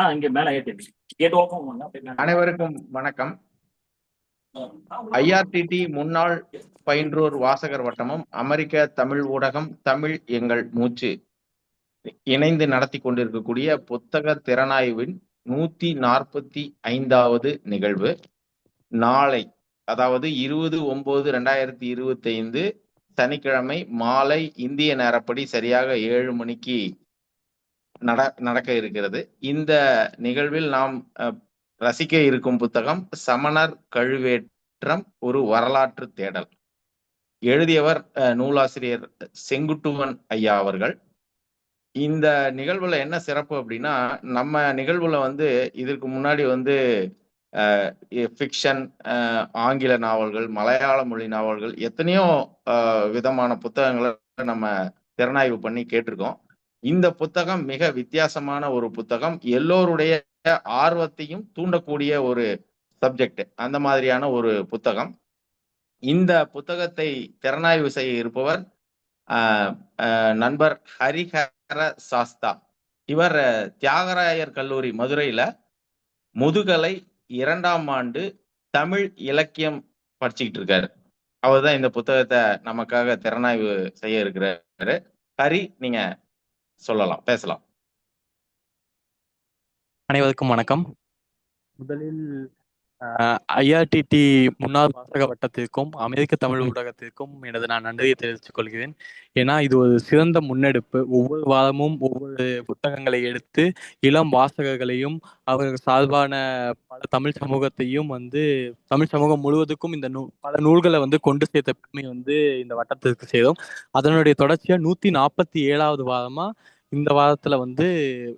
ஆ இங்க மேல ஏத்தி கேட் அனைவருக்கும் வணக்கம். ஐஆர்டிடி முன்னாள் பயின்றோர் வாசகர் வட்டமும் அமெரிக்க தமிழ் ஊடகம் தமிழ் எங்கள் மூச்சு இணைந்து நடத்தி கொண்டிருக்கக்கூடிய புத்தக திறனாய்வின் நூத்தி நாற்பத்தி ஐந்தாவது நிகழ்வு. நாளை அதாவது இருபது ஒன்பது ரெண்டாயிரத்தி இருபத்தி ஐந்து சனிக்கிழமை மாலை இந்திய நேரப்படி சரியாக ஏழு மணிக்கு நட நடக்க இருக்கிறது. இந்த நிகழ்வில் நாம் ரசிக்க இருக்கும் புத்தகம் சமணர் கழுவேற்றம் ஒரு வரலாற்று தேடல். எழுதியவர் நூலாசிரியர் செங்குட்டுவன் ஐயா அவர்கள். இந்த நிகழ்வுல என்ன சிறப்பு அப்படின்னா நம்ம நிகழ்வுல வந்து இதற்கு முன்னாடி வந்து ஃபிக்ஷன் ஆங்கில நாவல்கள் மலையாள மொழி நாவல்கள் எத்தனையோ விதமான புத்தகங்களை நம்ம திறனாய்வு பண்ணி கேட்டிருக்கோம். இந்த புத்தகம் மிக வித்தியாசமான ஒரு புத்தகம். எல்லோருடைய ஆர்வத்தையும் தூண்டக்கூடிய ஒரு சப்ஜெக்ட் அந்த மாதிரியான ஒரு புத்தகம். இந்த புத்தகத்தை திறனாய்வு செய்ய இருப்பவர் ஆஹ், நண்பர் ஹரிஹர சாஸ்தா. இவர் தியாகராயர் கல்லூரி மதுரையில முதுகலை இரண்டாம் ஆண்டு தமிழ் இலக்கியம் படிச்சுக்கிட்டு இருக்காரு. அவர் தான் இந்த புத்தகத்தை நமக்காக திறனாய்வு செய்ய இருக்கிறாரு. ஹரி நீங்க சொல்லலாம் பேசலாம். அனைவருக்கும் வணக்கம். முதலில் ஐஆர்டிடி முன்னாள் வாசக வட்டத்திற்கும் அமெரிக்க தமிழ் ஊடகத்திற்கும் எனது நான் நன்றியை தெரிவித்துக் கொள்கிறேன். ஏன்னா இது ஒரு சிறந்த முன்னெடுப்பு. ஒவ்வொரு வாரமும் ஒவ்வொரு புத்தகங்களை எடுத்து இளம் வாசகர்களையும் அவர்கள் சார்பான பல தமிழ் சமூகத்தையும் வந்து தமிழ் சமூகம் முழுவதுக்கும் இந்த நூ பல நூல்களை வந்து கொண்டு சேர்த்த பெருமை வந்து இந்த வட்டத்திற்கு செய்தோம். அதனுடைய தொடர்ச்சியா நூத்தி நாற்பத்தி ஏழாவது வாரமா இந்த வாரத்துல வந்து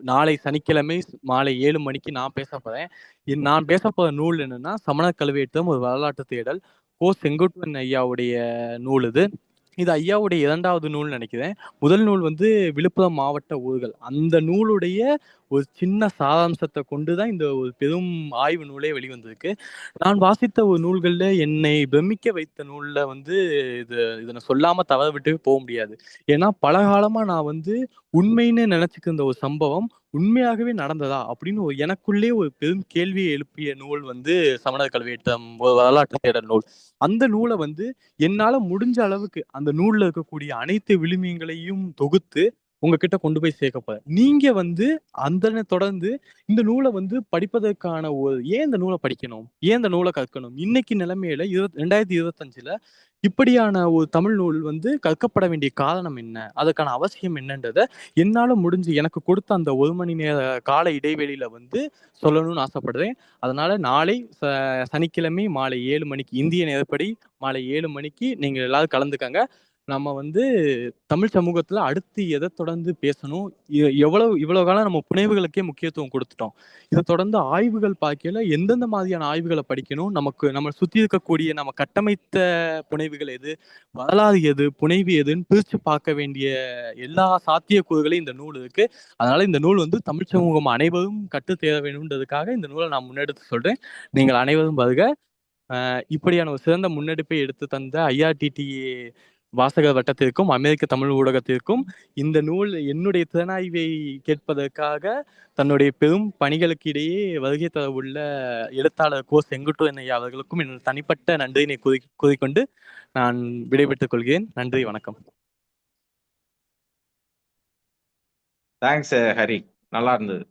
நாளை சனிக்கிழமை மாலை ஏழு மணிக்கு நான் பேச போறேன். நான் பேச போற நூல் என்னன்னா சமணர் கல்வெட்டும் ஒரு வரலாற்று தேடல். கோ செங்குட்டுவன் ஐயாவுடைய நூல் இது. இது ஐயாவுடைய இரண்டாவது நூல் நினைக்கிறேன். முதல் நூல் வந்து விழுப்புரம் மாவட்ட ஊர்கள். அந்த நூலுடைய ஒரு சின்ன சாராம்சத்தை கொண்டுதான் இந்த ஒரு பெரும் ஆய்வு நூலே வெளிவந்திருக்கு. நான் வாசித்த ஒரு நூல்கள்ல என்னை பிரமிக்க வைத்த நூல்ல வந்து இது இதை சொல்லாமல் சொல்லாம தவற விட்டு போக முடியாது. ஏன்னா பல நான் வந்து உண்மைன்னு நினைச்சுக்கிற ஒரு சம்பவம் உண்மையாகவே நடந்ததா அப்படின்னு ஒரு எனக்குள்ளே ஒரு பெரும் கேள்வியை எழுப்பிய நூல் வந்து சமணர் கல்வெட்டம் வரலாற்று தேடல் நூல். அந்த நூலை வந்து என்னால முடிஞ்ச அளவுக்கு அந்த நூல்ல இருக்கக்கூடிய அனைத்து விழுமியங்களையும் தொகுத்து உங்ககிட்ட கொண்டு போய் சேர்க்க போறேன். நீங்க வந்து அந்த தொடர்ந்து இந்த நூலை வந்து படிப்பதற்கான ஒரு ஏன் இந்த நூலை படிக்கணும்? ஏன் இந்த நூலை கற்கணும்? இன்னைக்கு நிலைமையில இருபத் ரெண்டாயிரத்தி இருபத்தஞ்சுல இப்படியான ஒரு தமிழ் நூல் வந்து கற்கப்பட வேண்டிய காரணம் என்ன? அதற்கான அவசியம் என்னன்றத என்னால முடிஞ்சு எனக்கு கொடுத்த அந்த ஒரு மணி நேர கால இடைவெளியில வந்து சொல்லணும்னு ஆசைப்படுறேன். அதனால நாளை ச- சனிக்கிழமை மாலை ஏழு மணிக்கு இந்திய நேரப்படி மாலை ஏழு மணிக்கு நீங்க எல்லாரும் கலந்துக்கங்க. நம்ம வந்து தமிழ் சமூகத்துல அடுத்து எதை தொடர்ந்து பேசணும்? எவ்வளவு இவ்வளவு காலம் நம்ம புனைவுகளுக்கே முக்கியத்துவம் கொடுத்துட்டோம். இதை தொடர்ந்து ஆய்வுகள் பார்க்கல எந்தெந்த மாதிரியான ஆய்வுகளை படிக்கணும்? நமக்கு நம்ம சுத்தி இருக்கக்கூடிய நம்ம கட்டமைத்த புனைவுகள் எது? வரலாறு எது? புனைவு எதுன்னு பிரிச்சு பார்க்க வேண்டிய எல்லா சாத்தியக்கூறுகளையும் இந்த நூல் இருக்கு. அதனால இந்த நூல் வந்து தமிழ் சமூகம் அனைவரும் கற்று தேர வேணும்ன்றதுக்காக இந்த நூலை நான் முன்னெடுத்து சொல்றேன். நீங்கள் அனைவரும் வருக. இப்படியான ஒரு சிறந்த முன்னெடுப்பை எடுத்து தந்த ஐஆர்டிடி வாசக வட்டத்திற்கும் அமெரிக்க தமிழ் ஊடகத்திற்கும் இந்த நூல் என்னுடைய திறனாய்வை கேட்பதற்காக தன்னுடைய பெரும் பணிகளுக்கு இடையே வருகை தர உள்ள எழுத்தாளர் கோ செங்குட்டுவன் ஐயா அவர்களுக்கும் எனது தனிப்பட்ட நன்றியினை கூறி கூறிக்கொண்டு நான் விடைபெற்றுக் கொள்கிறேன். நன்றி வணக்கம். தேங்க்ஸ் ஹரி நல்லா இருந்தது.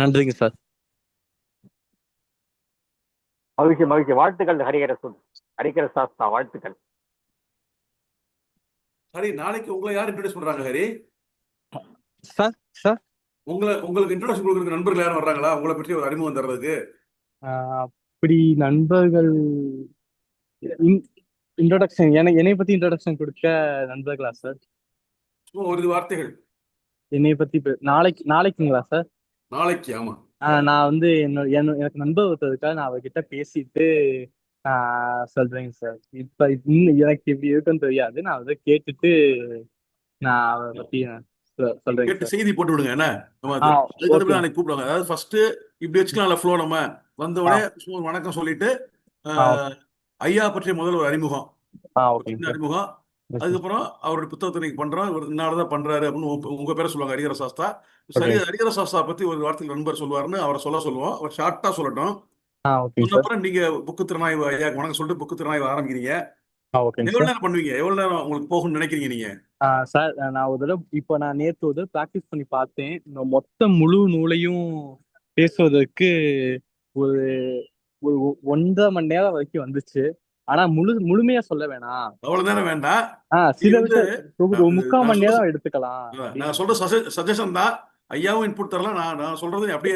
நன்றிங்க சார். மகிழ்ச்சி மகிழ்ச்சி. வாழ்த்துக்கள் ஹரிகரசன் ஹரிகர சாஸ்தா வாழ்த்துக்கள். ஹரி நாளைக்கு உங்களை யார் இன்ட்ரோடியூஸ் பண்றாங்க ஹரி? Sir sir. உங்களை உங்களுக்கு இன்ட்ரோடக்ஷன் கொடுக்குற நண்பர்கள் யாரும் வர்றாங்களா? உங்களை பற்றி ஒரு அறிமுகம் தர்றதுக்கு. ஆஹ் அப்படி நண்பர்கள் இன்ட்ரோடக்ஷன் எனக்கு என்னை பத்தி இன்ட்ரோடக்ஷன் கொடுக்க நண்பர்களா சார்? ஒரு வார்த்தைகள். என்னை பத்தி நாளைக்கு நாளைக்குங்களா சார்? நாளைக்கு ஆமா. நான் வந்து என்னோட என்ன- எனக்கு நண்பர் ஒருத்தருக்காக நான் அவர்கிட்ட பேசிட்டு சொல்றேங்க சார் இப்ப இன்னும் எனக்கு எப்படி இருக்குன்னு தெரியாது. நான் அதை கேட்டுட்டு நான் அவரை பத்தி நான் சொ- சொல்றேங்க கேட்டு செய்தி போட்டு விடுங்க என்ன? கூப்பிடுவாங்க. அதாவது ஃபர்ஸ்ட் இப்படி வச்சுக்கலாம்ல ஃப்ளோ நம்ம. வந்த உடனே வணக்கம் சொல்லிட்டு ஐயா பற்றிய முதல் ஒரு அறிமுகம். அறிமுகம். அதுக்கப்புறம் அவருடைய புத்தகத்தை பண்றோம் இவர் இன்னாலதான் பண்றாரு அப்படின்னு உங்க- பேரை சொல்லுவாங்க ஹரிஹர சாஸ்தா. சரி ஹரிஹர சாஸ்தா பத்தி ஒரு வார்த்தை நண்பர் சொல்லுவாருன்னு அவரை சொல்ல சொல்லுவோம். அவர் ஷார்ட்டா சொல்லட்டும். அப்புறம் நீங்க புக்கு திறனாய்வு ஐயா வணக்கம் சொல்லிட்டு புக்கு திறனாய்வு ஆரம்பிக்கிறீங்க. எவ்வளவு நேரம் பண்ணுவீங்க? எவ்வளவு நேரம் உங்களுக்கு போகும்னு நினைக்கிறீங்க நீங்க? சார் நான் ஒரு தடவை இப்போ நான் நேற்று ஒரு ப்ராக்டிஸ் பண்ணி பார்த்தேன். மொத்த முழு நூலையும் பேசுவதற்கு ஒரு ஒரு ஒன்றரை மணி நேரம் வரைக்கும் வந்துச்சு. ஆனா முழு முழுமையா சொல்ல வேணாம் அவ்வளவு நேரம் வேண்டாம் ஆ இது சில முக்கால் மணி நேரம் எடுத்துக்கலாம் நான் சொல்ற சஜஷன் தான். ஐயாவும் இன்புட் தரலாம் நான் நான் சொல்றது அப்படியே.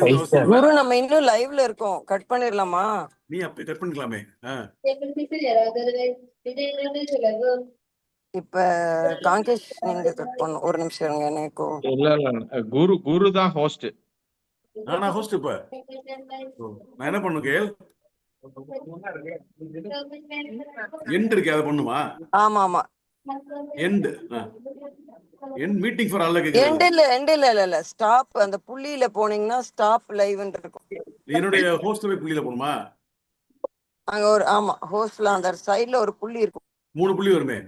குரு நம்ம இன்னும் லைவ்ல இருக்கோம். கட் பண்ணிடலாமா நீ அப்படி கட் பண்ணிக்கலாமே. இப்ப காங்கேஷ் நீங்க கட் பண்ணும் ஒரு நிமிஷம் இருங்க எனக்கு இல்ல இல்ல. குரு குரு தான் ஹோஸ்ட் நானா ஹோஸ்ட் இப்ப. நான் என்ன பண்ணும் கேள்? எண்ட் இருக்கு அதை பண்ணுமா? ஆமா ஆமா end end meeting for all end இல்ல எண்ட் இல்ல இல்ல இல்ல. ஸ்டாப் அந்த புள்ளியில போனீங்கன்னா ஸ்டாப் லைவ்னு இருக்கும். என்னுடைய ஹோஸ்ட் போய் புள்ளியில போகணுமா? அங்க ஒரு ஆமா ஹோஸ்ட்ல அந்த சைடுல ஒரு புள்ளி இருக்கும். மூணு புள்ளி வருமே?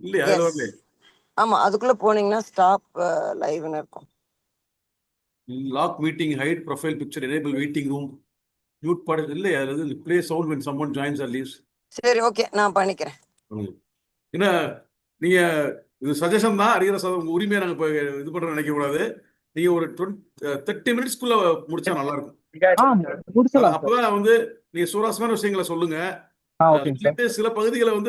இல்லையா? Yes. வரல ஆமா அதுக்குள்ள போனீங்கன்னா ஸ்டாப் லைவ்னு இருக்கும். Lock meeting hide profile picture enable waiting room mute பாடு இல்லையா அது play sound when someone joins or leaves. சரி ஓகே நான் பண்ணிக்கிறேன். என்ன நீங்க இது சஜஷன் தான் அறிகிற உங்க உரிமையை நாங்க இப்ப இது பண்ற நினைக்க கூடாது நீங்க ஒரு தேர்ட்டி மினிட்ஸ்க்குள்ள முடிச்சா நல்லா இருக்கும் அப்பதான் வந்து நீங்க சுவாரஸ்யமான விஷயங்களை சொல்லுங்க. சில பகுதிகளை வந்து